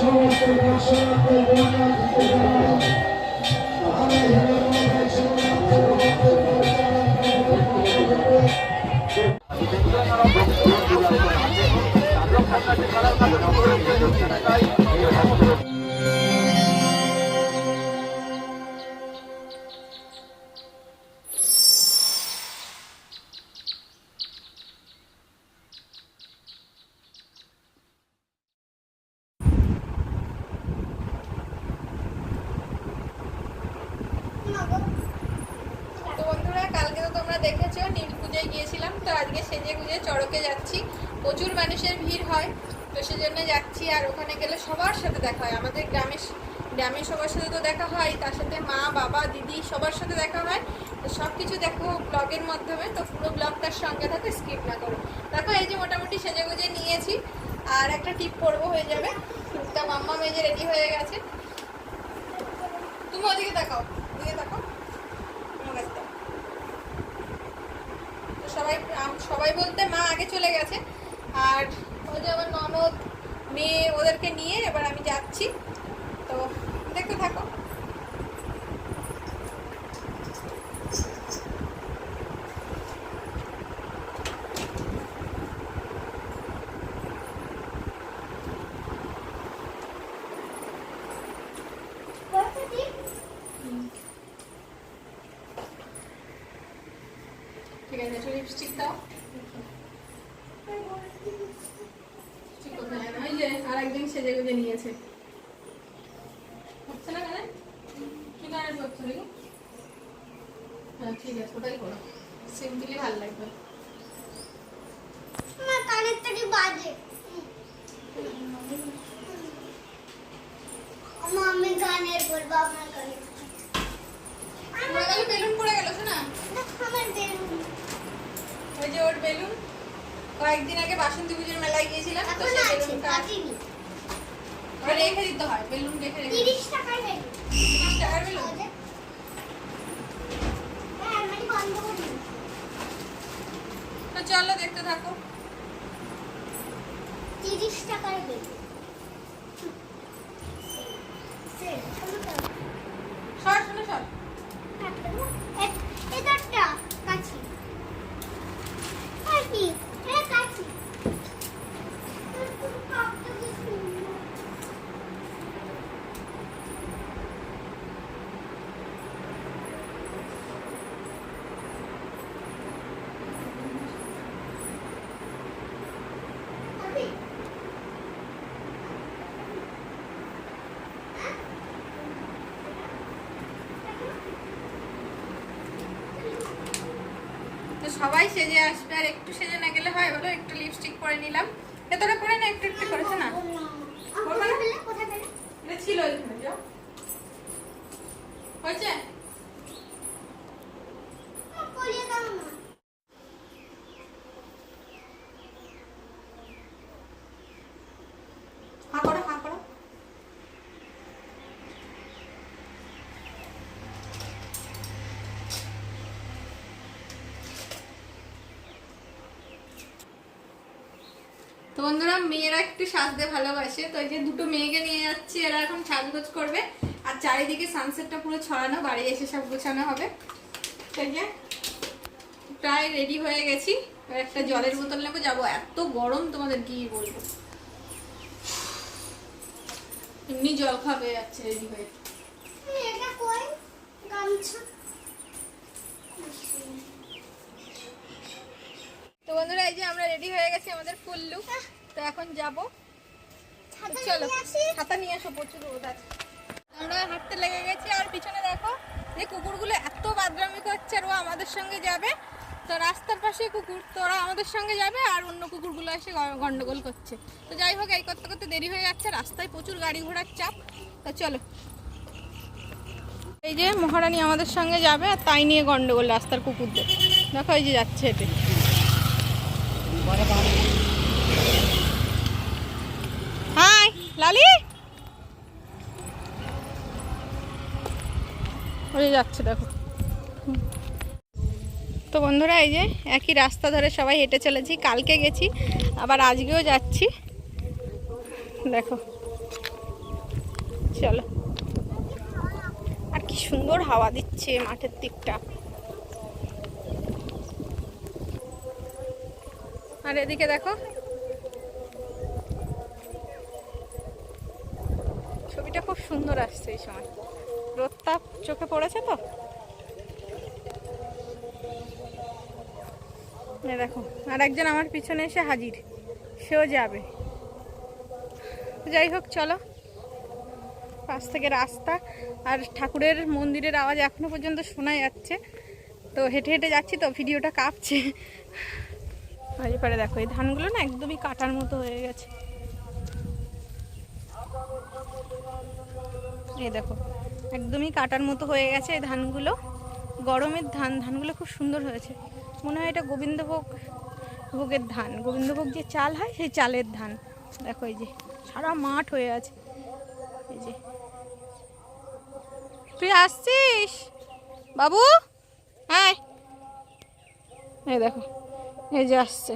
সমস্ত দর্শকদের বর্ণাঢ্য জানাই আমি হিরণময় তো তো আজকে সেজে গুজে চড়কে যাচ্ছি। প্রচুর মানুষের ভিড় হয়, তো সেজন্য যাচ্ছি আর ওখানে গেলে সবার সাথে দেখা হয়। আমাদের গ্রামে গ্রামে সবার সাথে তো দেখা হয়, তার সাথে মা, বাবা, দিদি সবার সাথে দেখা হয়। তো সব কিছু দেখো ব্লগের মাধ্যমে, তো পুরো ব্লগটার সঙ্গে থাকো, স্কিপ না করো। দেখো, এই যে মোটামুটি সেজে গুজে নিয়েছি, আর একটা টিপ পরবো হয়ে যাবে। তা মাম্মা মেজে রেডি হয়ে গেছে। তুমি ওদিকে দেখাও ওদিকে দেখাও আমার কাছে দাও। তো সবাই সবাই বলতে মা আগে চলে গেছে। আর ওই যে আমার ননদ, মেয়ে ওদেরকে নিয়ে এবার আমি যাচ্ছি। তো দেখতে থাকো ঠিক আছে একটু লিপস্টিক দাও ওই যে আর একদিন সেজে গুজে নিয়েছে হচ্ছে না কি গানের হ্যাঁ ঠিক আছে ওটাই করো সিম্পলি ভালো লাগবে আমার কানের থেকে বাজে আমার আমি গানের বলব আমার পড়ে গেল বেলুন পড়ে গেল শোনা আমার বেলুন ওই যে ওর বেলুন। কয়েকদিন আগে বাসন্তী পুজোর মেলায় গিয়েছিলাম তো সেই বেলুনটা ওটা রেখে দিতে হয় বেলুন রেখে রেখে দিতে তিরিশ টাকার বেলুন। তিরিশ টাকার বেলুন? তো চলো দেখতে থাকো। তিরিশ টাকার বেলুন। সর শোনো সর এটা একটা কাছি আর কি এটা কাছি কাপটা কি সুন্দর Abi. তো সবাই সেজে আসবে, আর একটু সেজে না গেলে হয়, বলো, একটু লিপস্টিক পরে নিলাম। এতটা পরে না, একটু একটু করেছে না কোথায় পেলে কোথায় পেলে এটা ছিল এখানে যাও হয়েছে কলিয়ে দাও না হাঁ করো হাঁ করো তো বন্ধুরা, মেয়েরা একটু সাজতে ভালোবাসে, তো এই যে দুটো মেয়েকে নিয়ে যাচ্ছি, এরা এখন সাজগোজ করবে। আর চারিদিকে সানসেটটা পুরো ছড়ানো, বাড়ি এসে সব গোছানো হবে। এই যে, প্রায় রেডি হয়ে গেছি। একটা জলের বোতল নেব। যাব এত গরম, তোমাদের কি বলব? এমনি জল খাবে যাচ্ছে রেডি হয়ে। গামছা। তো বন্ধুরা এই যে আমরা রেডি হয়ে গেছি আমাদের ফুল লুক তো এখন যাব। চলো ছাতা নিয়ে আসো প্রচুর রোদ আছে। আমরা হাঁটতে লেগে গেছি আর পিছনে দেখো যে কুকুরগুলো এত বাদরামি করছে আর ও আমাদের সঙ্গে যাবে। তো রাস্তার পাশে কুকুর তো ওরা আমাদের সঙ্গে যাবে আর অন্য কুকুরগুলো এসে গন্ডগোল করছে। তো যাই হোক এই করতে করতে দেরি হয়ে যাচ্ছে রাস্তায় প্রচুর গাড়ি ঘোড়ার চাপ। তো চলো। এই যে মহারানী আমাদের সঙ্গে যাবে আর তাই নিয়ে গন্ডগোল রাস্তার কুকুরদের। দেখো এই যে যাচ্ছে হেঁটে হাই, লালি? ওই যাচ্ছে, দেখো। তো বন্ধুরা, এই যে একই রাস্তা ধরে সবাই হেঁটে চলেছি। কালকে গেছি, আবার আজকেও যাচ্ছি। দেখো। চলো। আর কি সুন্দর হাওয়া দিচ্ছে মাঠের দিকটা। আর এদিকে দেখো। ছবিটা খুব সুন্দর আসছে এই সময়। রোদটা চোখে পড়েছে তো? দেখো আর একজন আমার পিছনে এসে হাজির। সেও যাবে। যাই হোক, চলো। পাশ থেকে রাস্তা আর ঠাকুরের মন্দিরের আওয়াজ এখনও পর্যন্ত শোনা যাচ্ছে। তো হেঁটে হেঁটে যাচ্ছি তো, ভিডিওটা কাঁপছে। আর এবারে দেখো, এই ধানগুলো না একদমই কাটার মতো হয়ে গেছে। এই দেখো, একদমই কাটার মতো হয়ে গেছে এই ধানগুলো। গরমের ধান, ধানগুলো খুব সুন্দর হয়েছে। মনে হয় এটা গোবিন্দভোগ, ভোগের ধান। গোবিন্দভোগ যে চাল হয়, সেই চালের ধান। দেখো, এই যে, সারা মাঠ হয়ে আছে। এই যে, তুই আসছিস? বাবু? হ্যাঁ এই দেখো এই যে আসছে।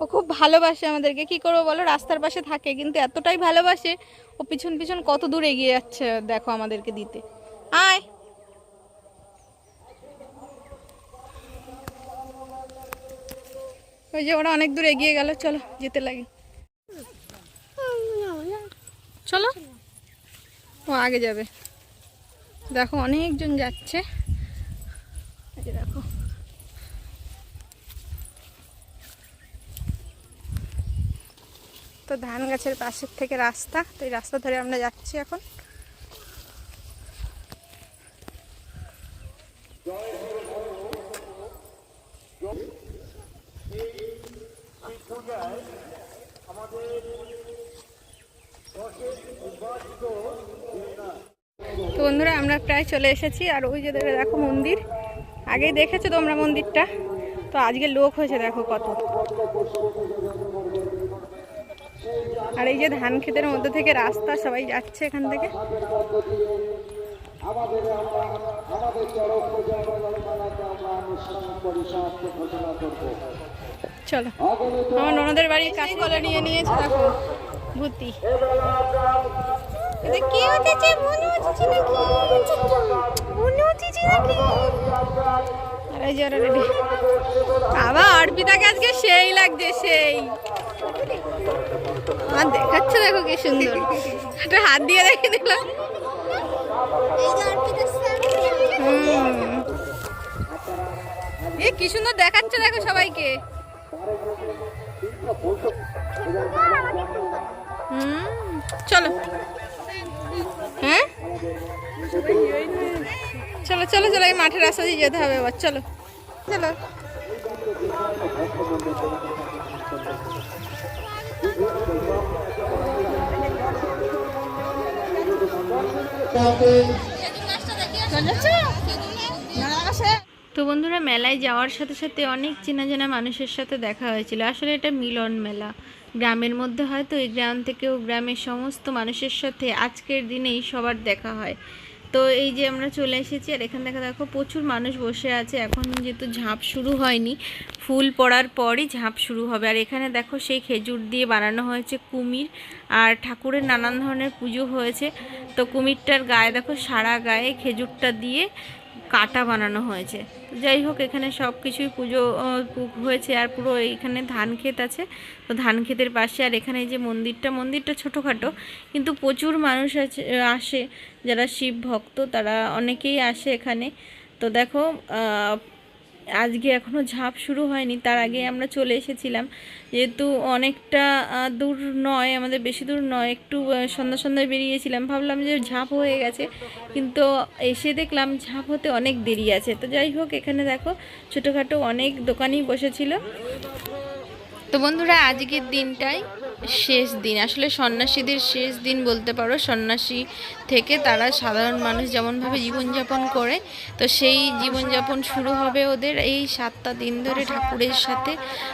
ও খুব ভালোবাসে আমাদেরকে। কি করব বলো? রাস্তার পাশে থাকে, কিন্তু এতটাই ভালোবাসে, ও পিছন পিছন কত দূর এগিয়ে যাচ্ছে দেখো আমাদেরকে দিতে। আয়। ওই যে ওরা অনেক দূর এগিয়ে গেল, চলো যেতে লাগে। চলো। ও আগে যাবে। দেখো অনেকজন যাচ্ছে এই যে দেখো তো ধান গাছের পাশের থেকে রাস্তা, তো এই রাস্তা ধরে আমরা যাচ্ছি এখন। তো বন্ধুরা, আমরা প্রায় চলে এসেছি, আর ওই যে দেখো মন্দির। আগেই দেখেছ তোমরা মন্দিরটা? তো আজকে লোক হয়েছে, দেখো কত। আর এই যে ধান ক্ষেতের মধ্যে থেকে রাস্তা, সবাই যাচ্ছে এখান থেকে। চলো। আমার ননদের বাড়ির কাঁচকলা নিয়ে নিয়েছে, দেখো, ভূতি। মনে হচ্ছে মনে হচ্ছে আবার অর্পিতাকে আজকে সেই লাগছে, সেই। আমার দেখাচ্ছে দেখো কি সুন্দর। একটা হাত দিয়ে রেখে দিলাম। এ, কি সুন্দর দেখাচ্ছে দেখো সবাইকে। হুম, চলো। হ্যাঁ? চলো চলো চলো, এই মাঠের রাস্তা দিয়ে যেতে হবে এবার, চলো। চলো তো বন্ধুরা, মেলায় যাওয়ার সাথে সাথে অনেক চেনা চেনা মানুষের সাথে দেখা হয়েছিল। আসলে এটা মিলন মেলা। গ্রামের মধ্যে হয়তো এই গ্রাম থেকেও গ্রামের সমস্ত মানুষের সাথে আজকের দিনেই সবার দেখা হয়। তো এই যে আমরা চলে এসেছি, আর এখানে দেখা, দেখো প্রচুর মানুষ বসে আছে। এখন যেহেতু ঝাঁপ শুরু হয়নি, ফুল পড়ার পরই ঝাঁপ শুরু হবে। আর এখানে দেখো সেই খেজুর দিয়ে বানানো হয়েছে কুমির, আর ঠাকুরের নানান ধরনের পুজো হয়েছে। তো কুমিরটার গায়ে দেখো সারা গায়ে খেজুরটা দিয়ে কাটা বানানো হয়েছে। যাই হোক, এখানে সব কিছুই পুজো হয়েছে আর পুরো এখানে ধান ক্ষেত আছে। তো ধান ক্ষেতের পাশে আর এখানে যে মন্দিরটা মন্দিরটা ছোটোখাটো, কিন্তু প্রচুর মানুষ আছে, আসে। যারা শিব ভক্ত, তারা অনেকেই আসে এখানে। তো দেখো আজকে এখনও ঝাঁপ শুরু হয়নি, তার আগে আমরা চলে এসেছিলাম। যেহেতু অনেকটা দূর নয়, আমাদের বেশি দূর নয়, একটু সন্ধ্যা সন্ধ্যায় বেরিয়েছিলাম, ভাবলাম যে ঝাঁপ হয়ে গেছে, কিন্তু এসে দেখলাম ঝাঁপ হতে অনেক দেরি আছে। তো যাই হোক, এখানে দেখো, ছোটোখাটো অনেক দোকানই বসেছিল। তো বন্ধুরা, আজকের দিনটাই শেষ দিন। আসলে সন্ন্যাসীদের শেষ দিন বলতে পারো, সন্ন্যাসী থেকে তারা সাধারণ মানুষ যেমনভাবে জীবনযাপন করে, তো সেই জীবনযাপন শুরু হবে ওদের এই সাতটা দিন ধরে ঠাকুরের সাথে।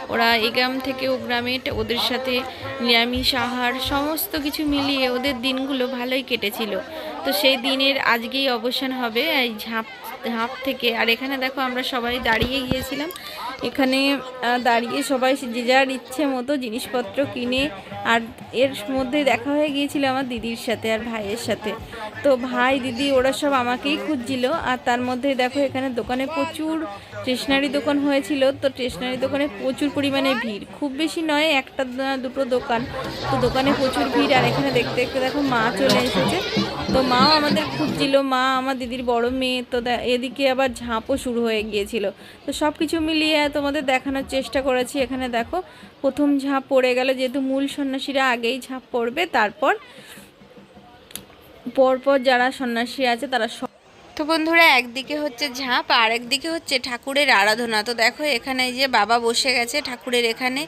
ওরা এই গ্রাম থেকে ও গ্রামে ওদের সাথে নিরামিষ আহার সমস্ত কিছু মিলিয়ে ওদের দিনগুলো ভালোই কেটেছিল। তো সেই দিনের আজকেই অবসান হবে, এই ঝাঁপ ঝাঁপ থেকে। আর এখানে দেখো আমরা সবাই দাঁড়িয়ে গিয়েছিলাম। এখানে দাঁড়িয়ে সবাই যে যার ইচ্ছে মতো জিনিসপত্র কিনে, আর এর মধ্যে দেখা হয়ে গিয়েছিল আমার দিদির সাথে আর ভাইয়ের সাথে। তো ভাই, দিদি ওরা সব আমাকেই খুঁজছিল, আর তার মধ্যে দেখো এখানে দোকানে প্রচুর স্টেশনারি দোকান হয়েছিল। তো স্টেশনারি দোকানে প্রচুর পরিমাণে ভিড়। খুব বেশি নয়, একটা দুটো দোকান। তো দোকানে প্রচুর ভিড়, আর এখানে দেখতে দেখতে দেখো মা চলে এসেছে। তো মাও আমাদের খুঁজছিল, মা আমার দিদির বড় মেয়ে। তো এদিকে আবার ঝাঁপও শুরু হয়ে গিয়েছিল। তো সব কিছু মিলিয়ে তোমাদের দেখানোর চেষ্টা করেছি। এখানে দেখো, প্রথম ঝাঁপ পড়ে গেল, যেহেতু মূল সন্ন্যাসীরা আগেই ঝাঁপ পড়বে, তারপর পরপর যারা সন্ন্যাসী আছে, তারা বন্ধুরা, একদিকে হচ্ছে ঝাঁপ আর একদিকে হচ্ছে ঠাকুরের আরাধনা। তো দেখো, এখানে যে বাবা বসে গেছে ঠাকুরের এখানে।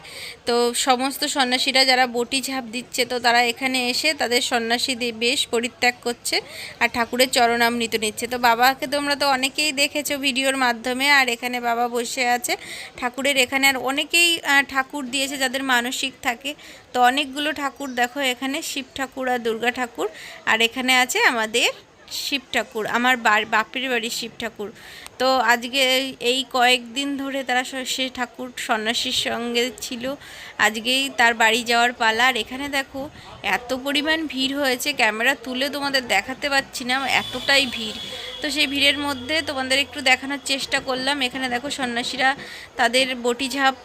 তো সমস্ত সন্ন্যাসীরা যারা বটি ঝাঁপ দিচ্ছে, তো তারা এখানে এসে তাদের সন্ন্যাসী বেশ পরিত্যাগ করছে আর ঠাকুরের চরণামৃত নিচ্ছে। তো বাবাকে তোমরা তো অনেকেই দেখেছ ভিডিওর মাধ্যমে, আর এখানে বাবা বসে আছে। ঠাকুরের এখানে আর অনেকেই ঠাকুর দিয়েছে যাদের মানসিক থাকে। তো অনেকগুলো ঠাকুর দেখো, এখানে শিব ঠাকুর আর দুর্গা ঠাকুর। আর এখানে আছে আমাদের শিব ঠাকুর, আমার বাপের বাড়ির শিব ঠাকুর। তো আজকে এই- কয়েকদিন ধরে তারা স- ঠাকুর সন্ন্যাসীর সঙ্গে ছিল। আজকেই তার বাড়ি যাওয়ার পালা। আর এখানে দেখো, এত পরিমাণ ভিড় হয়েছে। ক্যামেরা তুলে তোমাদের দেখাতে পাচ্ছি না, এতটাই ভিড়। তো সেই ভিড়ের মধ্যে তোমাদের একটু দেখানোর চেষ্টা করলাম। এখানে দেখো সন্ন্যাসীরা তাদের বটি ঝাঁপ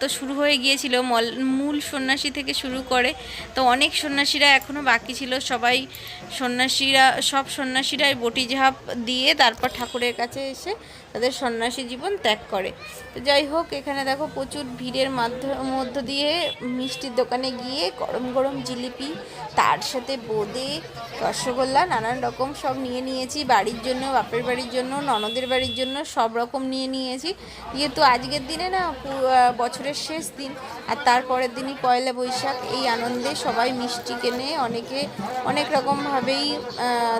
তো শুরু হয়ে গিয়েছিল, মল- মূল সন্ন্যাসী থেকে শুরু করে। তো অনেক সন্ন্যাসীরা এখনও বাকি ছিল। সবাই সন্ন্যাসীরা, সব সন্ন্যাসীরাই বটি ঝাঁপ দিয়ে তারপর ঠাকুরের কাছে এসে তাদের সন্ন্যাসী জীবন ত্যাগ করে। তো যাই হোক, এখানে দেখো প্রচুর ভিড়ের মাধ্য- মধ্য দিয়ে মিষ্টির দোকানে গিয়ে গরম গরম জিলিপি, তার সাথে বোঁদে, রসগোল্লা, নানান রকম সব নিয়ে নিয়েছি। বাড়ির জন্য, বাপের বাড়ির জন্য, ননদের বাড়ির জন্য সব রকম নিয়ে নিয়েছি। যেহেতু আজকের দিনে না বছরের শেষ দিন, আর তারপরের দিনই পয়লা বৈশাখ, এই আনন্দে সবাই মিষ্টি কেনে অনেকে অনেক রকমভাবেই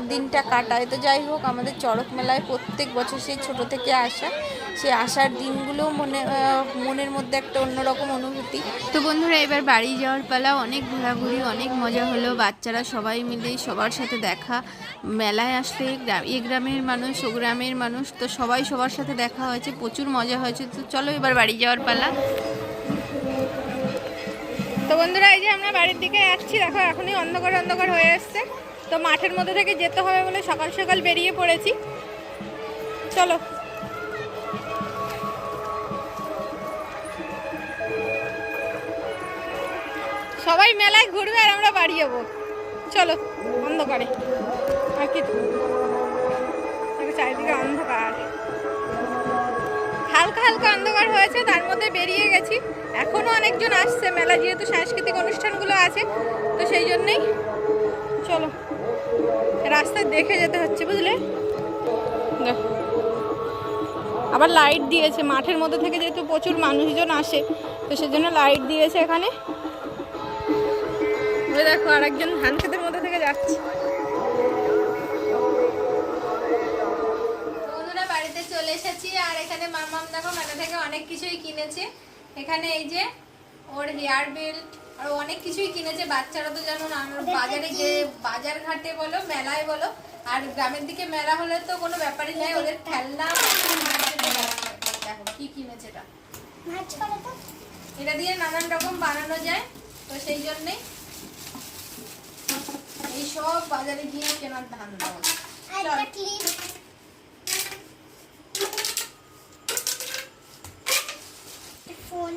দিনটা কাটায়। তো যাই হোক, আমাদের চড়ক মেলায় প্রত্যেক বছর সেই ছোটো থেকে আসা সে আসার দিনগুলো মনে মনের মধ্যে একটা অন্যরকম অনুভূতি। তো বন্ধুরা এবার বাড়ি যাওয়ার পালা অনেক ঘোরাঘুরি অনেক মজা হলো। বাচ্চারা সবাই মিলে সবার সাথে দেখা মেলায় আসলে গ্রাম- এ গ্রামের মানুষ ও গ্রামের মানুষ তো সবাই সবার সাথে দেখা হয়েছে প্রচুর মজা হয়েছে। তো চলো এবার বাড়ি যাওয়ার পালা। তো বন্ধুরা এই যে আমরা বাড়ির দিকে যাচ্ছি দেখো এখনই অন্ধকার অন্ধকার হয়ে এসছে। তো মাঠের মধ্যে থেকে যেতে হবে বলে সকাল সকাল বেরিয়ে পড়েছি। চলো। সবাই মেলায় ঘুরবে আর আমরা বাড়ি যাব। চলো, অন্ধকারে। আর কি? চারিদিকে অন্ধকার। হালকা হালকা অন্ধকার হয়েছে, তার মধ্যে বেরিয়ে গেছি। এখনও অনেকজন আসছে, মেলা যেহেতু সাংস্কৃতিক অনুষ্ঠানগুলো আছে, তো সেই জন্যই চলো, রাস্তায় দেখে যেতে হচ্ছে, বুঝলে? দেখো। আবার লাইট দিয়েছে, মাঠের মধ্যে থেকে যেহেতু প্রচুর মানুষজন আসে, তো সেজন্য লাইট দিয়েছে এখানে। ওই দেখো আরেকজন ধান ক্ষেতের মধ্যে থেকে যাচ্ছে। বন্ধুরা বাড়িতে চলে এসেছি আর এখানে মামাম দেখো মেলা থেকে অনেক কিছুই কিনেছে। এখানে এই যে ওর হেয়ার বেল্ট আর অনেক কিছুই কিনেছে। বাচ্চারা তো জানো না আমরা বাজারে যে বাজার ঘাটে বলো মেলায় বলো আর গ্রামের দিকে মেলা হলে তো কোনো ব্যাপারই নাই। ওদের খেলনা দেখো কি কিনেছে এটা। ভাজ করে তো। এটা দিয়ে নানান রকম বানানো যায় তো সেই জন্যে সব বাজারে গিয়ে কেনার ধান দেওয়া আর একটা ক্লিপ ফোন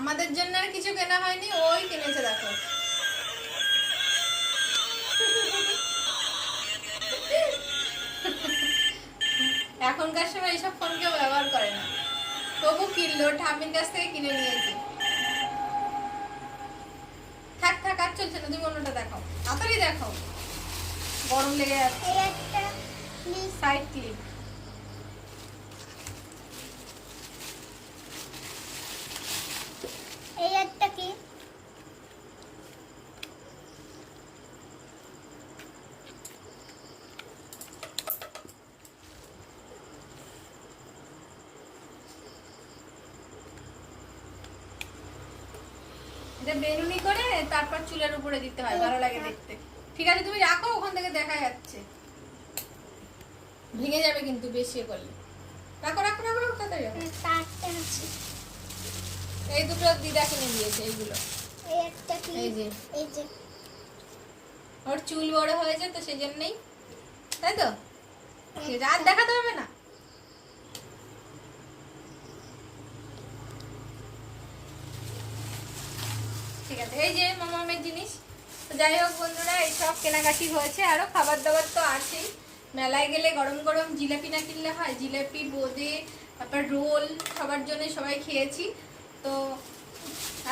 আমাদের জন্য আর কিছু কেনা হয়নি ওই কিনেছে দেখো। এখনকার সময় এইসব ফোন কেউ ব্যবহার করে না। তবু কিনলো ঠাম্মির কাছ থেকে কিনে নিয়েছি থাক থাক আর চলছে দেখাও। তাড়াতাড়ি দেখাও। গরম লেগে যাচ্ছে। এই একটা ক্লিপ সাইড ক্লিপ এই একটা কি এটা বেনুনি করে তারপর চুলের উপরে দিতে হয় ভালো লাগে দেখতে। ঠিক আছে তুমি রাখো ওখান থেকে দেখা যাচ্ছে। ভেঙে যাবে কিন্তু বেশি করলে। রাখো রাখো রাখো রাখো তাড়াতাড়ি এই দুটো দিদা কিনে দিয়েছে এইগুলো। এই একটা এই ক্লিপ যে। এই যে। ওর চুল বড় হয়েছে তো সেই জন্যই তাই তো? আছে, আর দেখাতে হবে না? ঠিক আছে। এই যে মামামের জিনিস। যাই হোক বন্ধুরা এইসব কেনাকাটি হয়েছে। আরও খাবার দাবার তো আছেই। মেলায় গেলে গরম গরম জিলাপি না কিনলে হয়? জিলাপি, বোঁদে, তারপর রোল সবার জন্য সবাই খেয়েছি। তো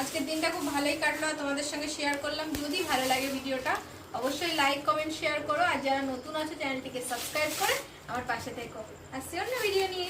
আজকের দিনটা খুব ভালোই কাটলো। তোমাদের সঙ্গে শেয়ার করলাম। যদি ভালো লাগে ভিডিওটা, অবশ্যই লাইক কমেন্ট শেয়ার করো। আর যারা নতুন আছে, চ্যানেলটিকে সাবস্ক্রাইব করে আমার পাশে থেকো। আসছি অন্য ভিডিও নিয়ে!